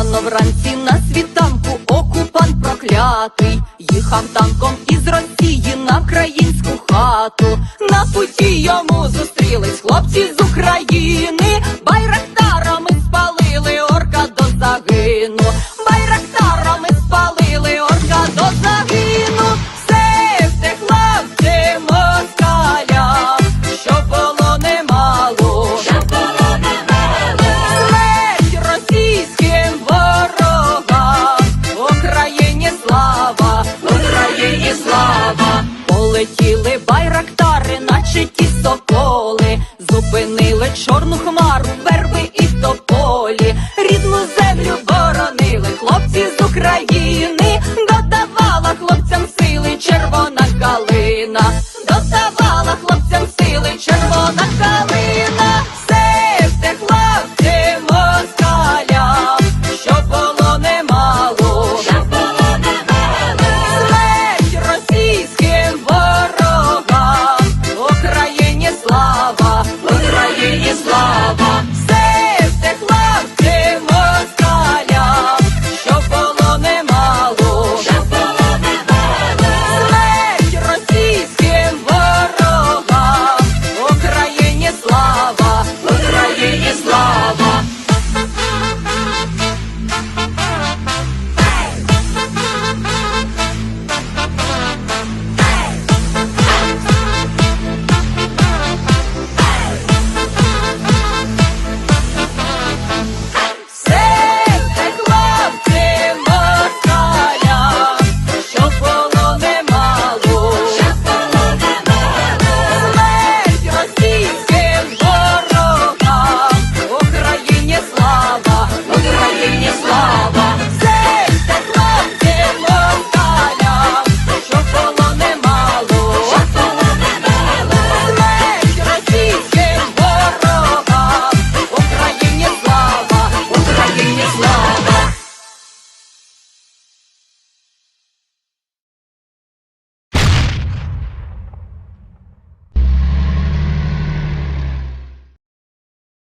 Рано вранці на світанку окупант проклятий їхав танком із Росії на українську хату. На путі йому